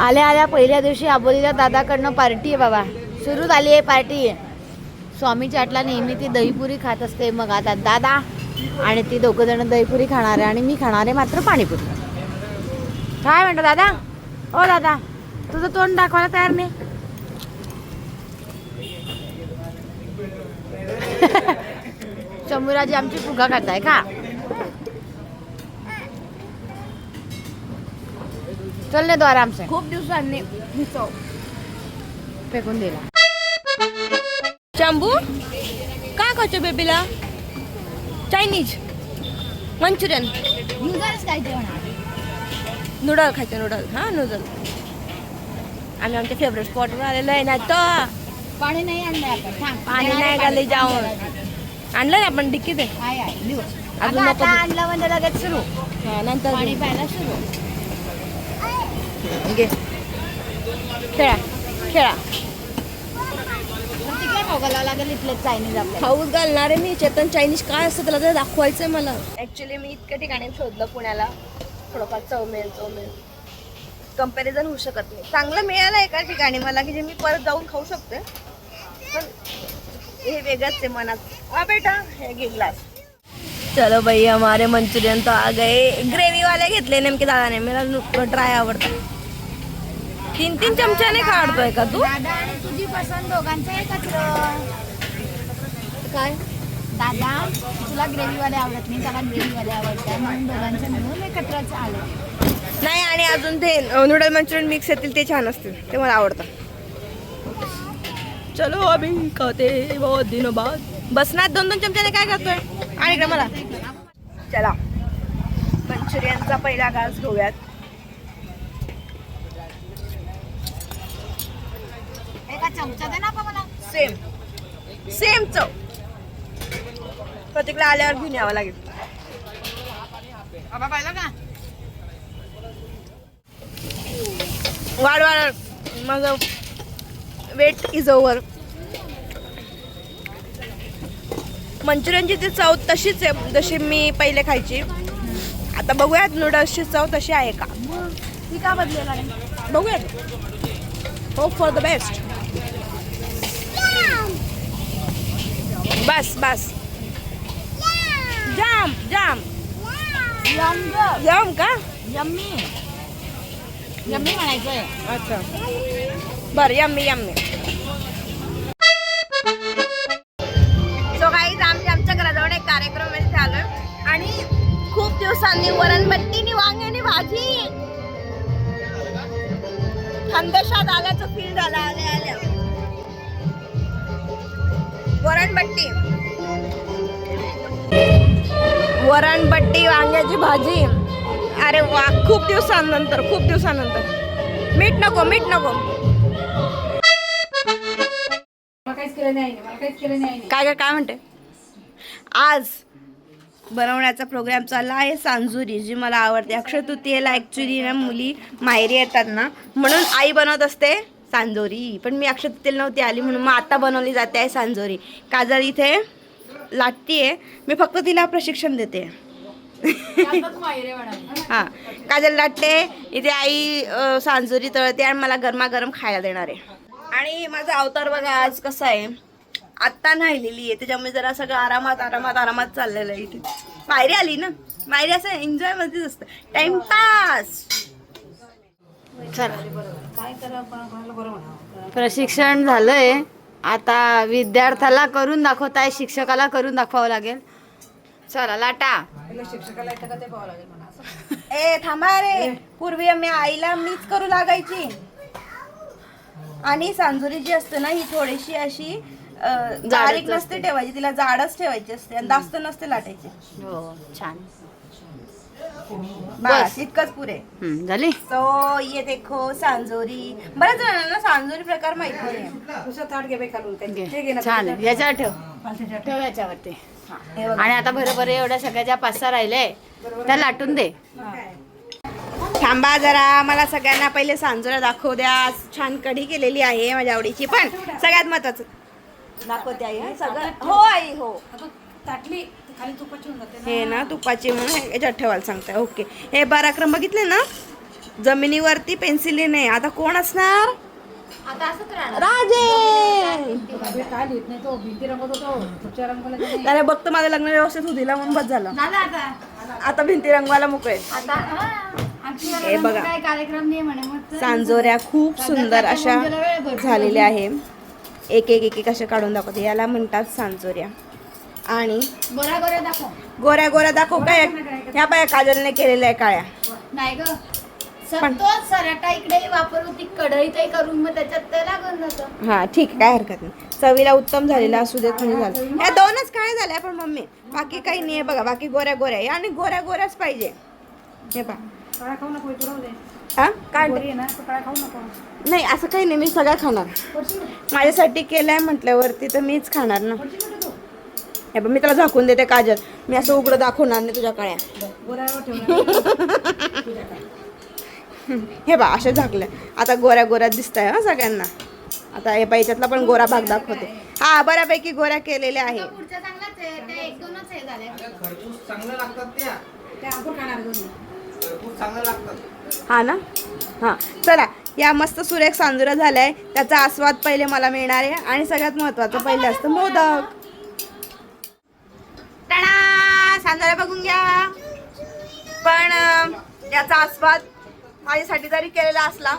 आल्या आल्या पहिल्या दिवशी आबोलीला दादाकडनं पार्टी आहे बाबा. सुरू झाली आहे पार्टी. स्वामी चाटला नेहमी ती दहीपुरी खात असते. मग आता दादा आणि ती दोघं जण दहीपुरी खाणार आहे आणि मी खाणार आहे मात्र पाणीपुरी. काय म्हणतो दादा? ओ दादा तुझं तोंड दाखवायला तयार नाही. शंभूराजी आमची फुगा खाताय का? चल ने दो आराम से। खूप दिवसांनी फेकून दिला. शंभू काय खायचं बेबीला? Chinese Manchurian. नूडल्स काय नूडल खायचं नूडल. हां नूडल. आम्ही आमच्या फेवरेट स्पॉटवर आलेलो आहे ना तर पाणी नाही आणलं आपण. थांब. पाणी नाही पाणी. जाऊन. आणलं ना आपण डिक्कीत आहे आहे, आहे, लिहू. अजून अगं, नको आता. आणलं म्हणजे लगेच सुरू. हा, नंतर पाणी प्यायला सुरू. घे खेळा खेळा. खाऊच घालणार आहे मी. चेतन चायनीज काय असतं त्याला जरा दाखवायचं आहे मला. ॲक्च्युली मी इतक्या ठिकाणी शोधलं पुण्याला. थोडंफार चवमेल चवमेल. कंपॅरिझन होऊ शकत नाही. चांगलं मिळालं एका ठिकाणी मला की जे मी परत जाऊन खाऊ शकते. पण हे वेगळंच आहे मनात. हा बेटा हे घे ग्लास चलो भाई हमारे मंचुरियन तो आ गए. ग्रेव्ही वाले घेतले नेमके दादाने. मला ड्राय आवडतात तीन तीन चमच्याने काढतोय का तू? दादा आणि तुझी पसंत दोघांचं एकत्र काय? दादा तुला ग्रेव्हीवाले आवडत नाही त्याला ग्रेव्हीवाले आवडतात. म्हणून दोघांचं मिळून एकत्रच आलं नाही आणि अजून ते नूडल मंचुरियन मिक्स येतील ते छान असतील. ते मला आवडतं. चलो अभी खाते बहुत दिनों बाद. बस ना दोन दोन चमच्याने काय खातोय आणि इकडे मला. चला. मंचुरियनचा पहिला घास घेऊयात. चमचा दे ना मला. सेम. सेम चव. प्रत्येकला आल्यावर घेऊन यावं लागेल. बाबा पाहिलं का? वाढ वाढ माझं वेट इज ओव्हर मंचुरियनची ती चव तशीच आहे जशी मी पहिले खायची. आता बघूयात नूडल्सची चव तशी आहे का? ती का बदलेला बघूयात. होप फॉर द बेस्ट बस बस. Jam jam. यम जाम का? यम्मी. यम्मी म्हणायचंय. अच्छा. बरं यम्मी यम्मी. सो काही आमच्या आमच्या घराजवळ एक कार्यक्रम आणि खूप दिवसांनी वरणबट्टीनी वांग्यानी भाजी. खानदेशात आल्याचं वरणबट्टी वरणबट्टी वांग्याची भाजी. अरे वा खूप दिवसांनंतर खूप दिवसांनंतर. मीठ नको मीठ नको. काय काय काय म्हणते? आज बनवण्याचा प्रोग्राम चालला आहे सांजुरी जी मला आवडते. अक्षय तृतीयेला ॲक्च्युली ना मुली माहेरी येतात ना म्हणून आई बनवत असते. सांजोरी. पण मी अक्षय नव्हती आली म्हणून मग आता बनवली जाते आहे सांजोरी. काजल इथे लाटतीये. मी फक्त तिला प्रशिक्षण देते. हां. काजल लाटते. इथे आई सांजोरी तळते आणि मला गरमागरम खायला देणार. आहे आणि माझा अवतार बघा आज कसा आहे. आत्ता नाहिलेली आहे. त्याच्यामुळे जरा सगळं आरामात आरामात आरामात चाललेलं आहे इथे. मायरी आली ना? मायरी असं एन्जॉय मध्येच असतं. टाइमपास प्रशिक्षण झालंय. आता विद्यार्थ्याला करून दाखवताय शिक्षकाला करून दाखवावं लागेल. चला लाटा. ए थांबा रे. पूर्वी मी आईला मीच करू लागायची. आणि सांजुरी जी असते ना ही थोडीशी अशी अ, बारीक नसते ठेवायची तिला जाडच ठेवायची असते आणि जास्त नसते लाटायची. हो छान. बस. इतकंच पुरे हम्म, झाली? सो ये देखो सांजोरी. बऱ्याच जणांना सांजोरी प्रकार माहिती नाही घे. छान. आहे. याच्यावर ठेव. ठेव याच्यावरती हे. बघा. आणि आता बरं बरं एवढ्या सगळ्या पाच सहा राहिले त्या लाटून दे. थांबा जरा. मला सगळ्यांना पहिले सांजोरा दाखवू द्या. आज छान कढी केलेली आहे माझ्या आवडीची पण सगळ्यात महत्वाचं. दाखवते आई. हं, सगळं हो आई हो. हे ना तुपाची म्हणून याच्यात ठेवायला सांगताय. ओके. हे पराक्रम बघितले ना? जमिनीवरती पेन्सिली नाही. आता कोण असणार? आता असंच राहणार. राजे! होतो. त्याने बघतो माझं लग्न व्यवस्थित होऊ दिला म्हणून बस झालं. आता. आता भिंती रंगवायला मोकळे आता हा, हे बघा. सांजोऱ्या खूप सुंदर अशा झालेल्या आहे. एक एक एक एक अशा काढून दाखवते. याला म्हणतात सांजोऱ्या. आणि गोरा गोरा दाखव. गोऱ्या गोऱ्या दाखव काय? ह्या बाया काजलने केलेल्या आहे काळ्या. नाही ग. तोच सराटा इकडे वापरू ती कढईतही करून मग त्याच्यात ते लागून जातं. हा ठीक आहे, काय हरकत नाही. चवीला उत्तम झालेला असू देत म्हणजे झालं. या दोनच काळ्या झाल्या पण मम्मी. बाकी काही नाही आहे बघा बाकी गोऱ्या गोऱ्या आहे. आणि गोऱ्या गोऱ्याच पाहिजे. हे पा काळा खाऊ नको हा काय? गोरी आहे ना तू काळा खाऊ नको. नाही असं काही नाही मी सगळं खाणार. माझ्यासाठी केलंय म्हटल्यावरती तर मीच खाणार ना. हे बघ मी त्याला झाकून देते काजल. मी असं उघडं दाखवणार नाही तुझ्या कळ्या. हे बा अशा झाकल्या आता गोऱ्या गोऱ्या दिसत आहे हा सगळ्यांना. आता हे पाहिच्यातला पण गोरा भाग दाखवते. हा बऱ्यापैकी गोऱ्या केलेल्या आहे हे हा ना? हा. चला या मस्त सुरेख सांजुरा झालाय. त्याचा आस्वाद पहिले मला मिळणार आहे. आणि सगळ्यात महत्वाचं पहिले असतं मोदक. टाळा सांजुरा बघून घ्या. पण याचा आस्वाद माझ्यासाठी जरी केलेला असला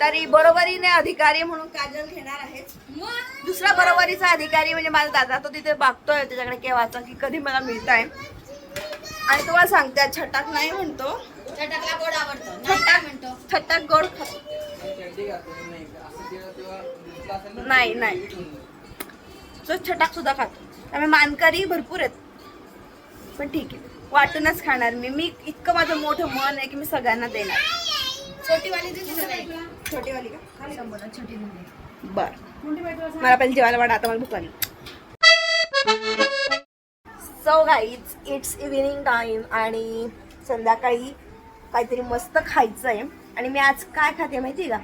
तरी बरोबरीने अधिकारी म्हणून काजल घेणार आहे दुसरा बरोबरीचा अधिकारी म्हणजे माझा दादा तो तिथे बघतोय त्याच्याकडे केव्हाचा की कधी मला मिळत आहे आणि तुम्हाला सांगते छटाक नाही म्हणतो. चटकला गोड आवडतो. काय म्हणतो? छटाक गोड खातो नाही नाही. तो छटाक सुद्धा खातो. त्यामुळे मानकरी भरपूर आहेत. पण ठीक आहे. वाटूनच खाणार मी. मी इतकं माझं मोठं मन आहे की मी सगळ्यांना देणार. छोटी वाली दिसत नाही छोटी वाली का शंभर छोटी दिली. बर. मला पहिले जेवायला वाटा आता मला भूक लागली. So guys it's evening time आणि संध्याकाळी काहीतरी मस्त खायचं आहे आणि मी आज काय खाते माहिती आहे का?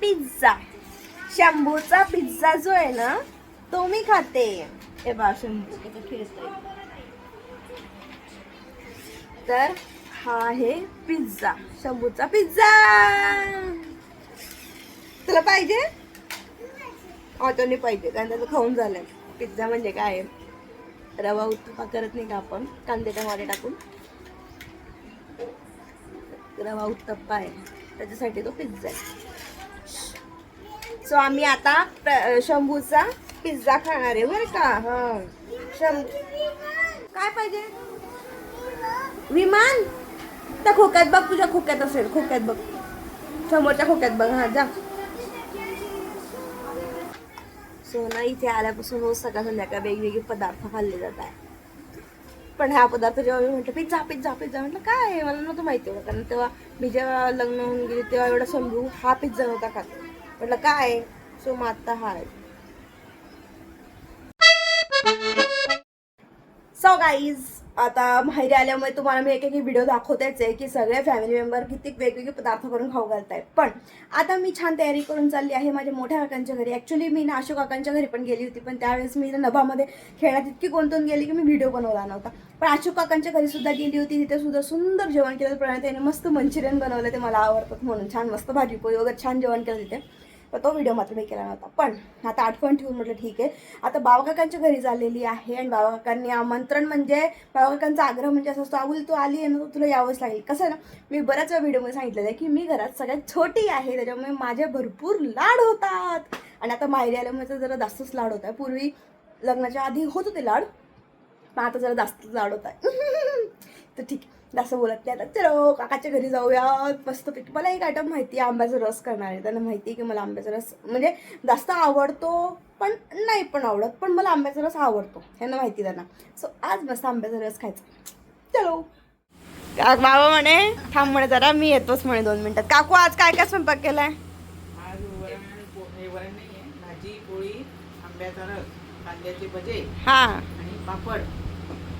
पिझ्झा. शंभूचा पिझ्झा जो आहे ना तो मी खाते. ए बा शंभू. कसं फिरतोय. तर हा आहे पिझ्झा शंभूचा पिझ्झा. तुला पाहिजे? ऑटोने पाहिजे कारण त्याचं खाऊन झालंय. पिझ्झा म्हणजे काय? आहे? रवा उत्तपा करत नाही का आपण? कांदे टमाटे टाकून. रवा उत्तप्पा आहे. त्याच्यासाठी तो पिझ्झा आहे. सो आम्ही आता प्र- शंभूचा पिझ्झा खाणार आहे बरं का? हा. शंभू काय पाहिजे? विमान? त्या खोक्यात बघ तुझ्या खोक्यात असेल खोक्यात बघ. समोरच्या खोक्यात बघ हा जा. सो ना इथे आल्यापासून रोज सकाळ संध्याकाळ वेगवेगळे पदार्थ खाल्ले जात आहे. पण हा पदार्थ जेव्हा मी म्हटलं पिझ्झा पिझ्झा पिझ्झा म्हटलं काय आहे? मला नव्हतं माहिती होतं कारण तेव्हा मी जेव्हा लग्न होऊन गेली तेव्हा एवढा समजू हा पिझ्झा नव्हता खात. म्हटलं काय सो मग आता हा आहे. सो गाईज आता माहेरी आल्यामुळे तुम्हाला मी एक एक व्हिडिओ दाखवतेच आहे की सगळे फॅमिली मेंबर किती वेगवेगळे पदार्थ करून खाऊ घालत आहेत पण आता मी छान तयारी करून चालली आहे माझ्या मोठ्या काकांच्या घरी. ॲक्च्युली मी ना अशोक काकांच्या घरी पण गेली होती पण त्यावेळेस मी नभामध्ये खेळात इतकी गुंतून गेली की मी व्हिडिओ बनवला नव्हता. पण अशोक काकांच्या घरी सुद्धा गेली होती तिथे सुद्धा सुंदर जेवण केलं प्रणाली त्याने मस्त मंचुरियन बनवलं ते मला आवडतात म्हणून. छान मस्त भाजी पोळी वगैरे छान जेवण केलं तिथे. पण तो व्हिडिओ मात्र मी केला नव्हता. पण आता आठवण ठेवून म्हटलं ठीक आहे. आता बाबाकाकांच्या घरी झालेली आहे आणि बाबाकाकांनी आमंत्रण म्हणजे बाबाकाकांचा आग्रह म्हणजे असं असतो आबुल तू आली आहे ना तर तुला यावंच लागेल. कसं ना मी बऱ्याच वेळा व्हिडिओमध्ये सांगितलेलं आहे की मी घरात सगळ्यात छोटी आहे त्याच्यामुळे माझे भरपूर लाड होतात. आणि आता माहेरी आल्यामुळे तर जरा जास्तच लाड होत आहे. पूर्वी लग्नाच्या आधी होत होते लाड पण आता जरा जास्त लाड होत आहे. तर ठीक आहे. जास्त बोलत नाही. आता चलो काकाच्या घरी जाऊयात मस्तपैकी मला एक आयटम माहिती आहे आंब्याचा रस करणार. आहे त्यांना माहिती आहे की मला आंब्याचा रस म्हणजे जास्त आवडतो पण नाही पण आवडत. पण मला आंब्याचा रस आवडतो. ह्यांना माहिती त्यांना. सो आज मस्त आंब्याचा रस खायचा. चलो. का- बाबा म्हणे थांब म्हणे जरा मी येतोच म्हणे दोन मिनिटात. काकू आज काय काय स्वयंपाक केलाय? भाजी पोळी आंब्याचा रस कांद्याचे भजे हा. आणि पापड.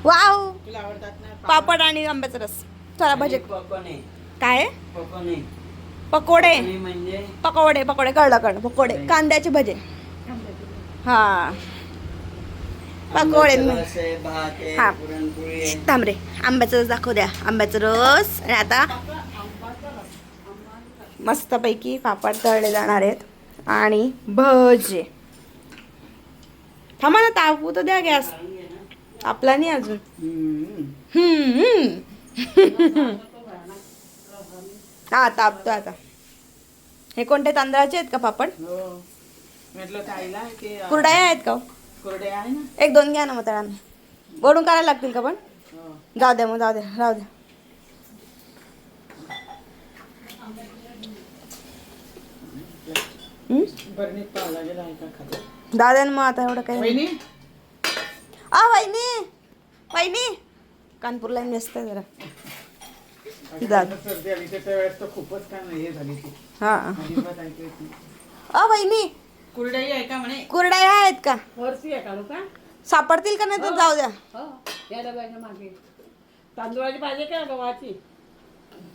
वाव. तुला आवडतात ना पापड? आणि आंब्याचा रस. चला भजे. पकोने काय? पकोने पकोडे. म्हणजे? पकोडे पकोडे. कळलं कळलं. पकोडे. कांद्याचे भजे. हा. पकोडे. हा. तांबरे आंब्याचा रस दाखव द्या. आंब्याचा रस. आणि आता मस्तपैकी पापड तळले जाणार आहेत. आणि भजे. थांबा ना तापू तर द्या गॅस. आपला नाही अजून. हा तापतो आता. हे कोणते तांदळाचे आहेत का पापड? हो. कुरडाया आहेत का हो? एक दोन घ्या ना मग तळाने. वडून करायला लागतील का पण? हो. जाऊ द्या मग जाऊ द्या राहू द्या ना मग आता एवढं काही आ वहिनी. वहिनी. कानपूरला व्यस्त आहे जरा. जा. सर्दी आली त्याच्या वेळेस तर खूपच काय हे. झाली ती हा अजिबात ऐकू येत नाही. अ वहिनी. कुरडई आहे का म्हणे? कुरडाया आहेत का? वरती आहे सापडतील का नाही तर जाऊ द्या. हो या डब्याच्या मागे. तांदूळाची पाहिजे का गव्हाची?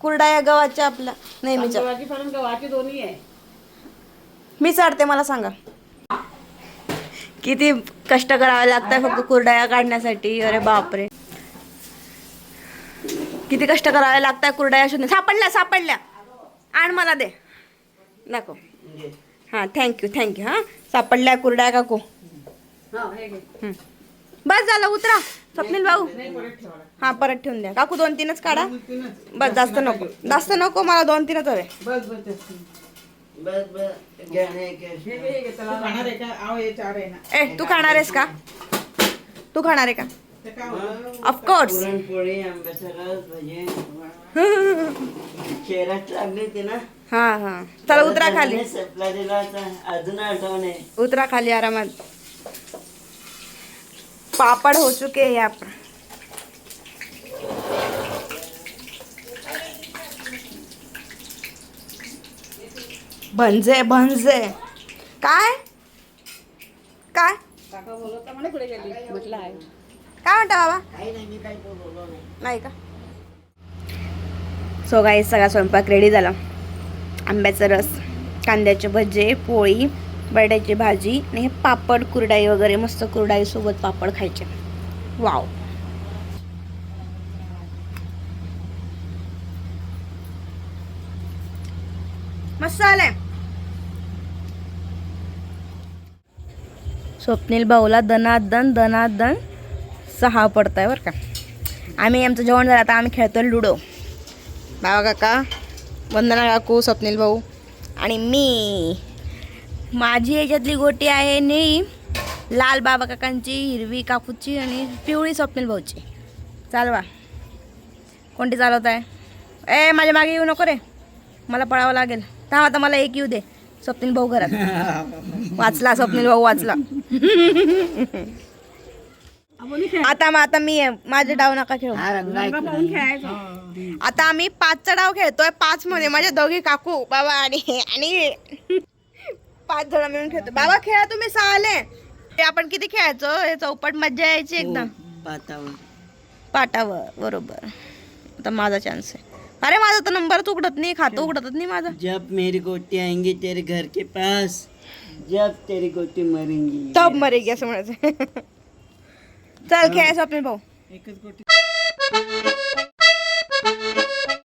कुरडाया गव्हाच्या आपल्या. नेहमीच्या तांदूळाची पण गव्हाची दोन्ही आहे. मी चढते मला सांगा. किती कष्ट करावे लागतात फक्त कुरडया काढण्यासाठी. अरे बापरे. किती कष्ट करावे लागतात कुरडया शोधून सापडल्या सापडल्या. आण मला दे. दाखव. हां थँक्यू थँक्यू हां. सापडल्या कुरड्या काकू. बस झालं उतरा. स्वप्नील भाऊ. परत हां परत ठेवून द्या. काकू दोन तीनच काढा. बस जास्त नको. जास्त नको मला दोन तीनच हवे. ए तू खाणार आहेस का? तू खाणार आहे का? ऑफकोर्स पुरणपोळी आंब्याचा रस भजे चेहऱ्यात लागली होती ना. हा हा. चला उतरा खाली. सपला दिला होता. अजून आठवण आहे. उतरा खाली आरामात. पापड़ हो चुके हैं यहाँ पर. भंजे भंजे. काय? काय? काय म्हणता बाबा? नाही का? सो गाई सगळा स्वयंपाक रेडी झाला. आंब्याचा रस कांद्याचे भजे पोळी बटाट्याची भाजी आणि हे पापड कुरडाई वगैरे मस्त कुरडाई सोबत पापड खायचे. वाव मस्त आलंय स्वप्नील भाऊला दनादन दनादन सहा पडताय बरं का. आम्ही आमचं जेवण झालं आता आम्ही खेळतो लुडो. बाबा काका वंदना काकू स्वप्नील भाऊ आणि मी. माझी याच्यातली गोटी आहे निळी लाल बाबा काकांची हिरवी काकूची आणि पिवळी स्वप्नील भाऊची. चालवा कोणती चालवत आहे ए माझ्या मागे येऊ नको रे. मला पळावं लागेल. थांब आता मला एक येऊ दे. स्वप्नील भाऊ घरात. वाचला स्वप्नील भाऊ वाचला. आता मग आता मी. माझे डाव नका खेळू. आता आम्ही पाचचा डाव खेळतोय. पाच मध्ये माझे दोघे काकू बाबा आणि आणि पाच जण मिळून खेळतो. बाबा खेळा तुम्ही सहा आले ते आपण किती खेळायचो? हे चौपट मज्जा यायची एकदम. पातावर. पाटावर. बरोबर. आता माझा चान्स आहे. अरे माझा तर नंबरच उघडत नाही खातं उघडत नाही माझा. जब मेरी गोटी आएंगी तेरे घर के पास जब तेरी गोटी मरेंगी. तब मरेगी असं म्हणायचं. चल खेळायचं आपण भाऊ. एकच गोटी.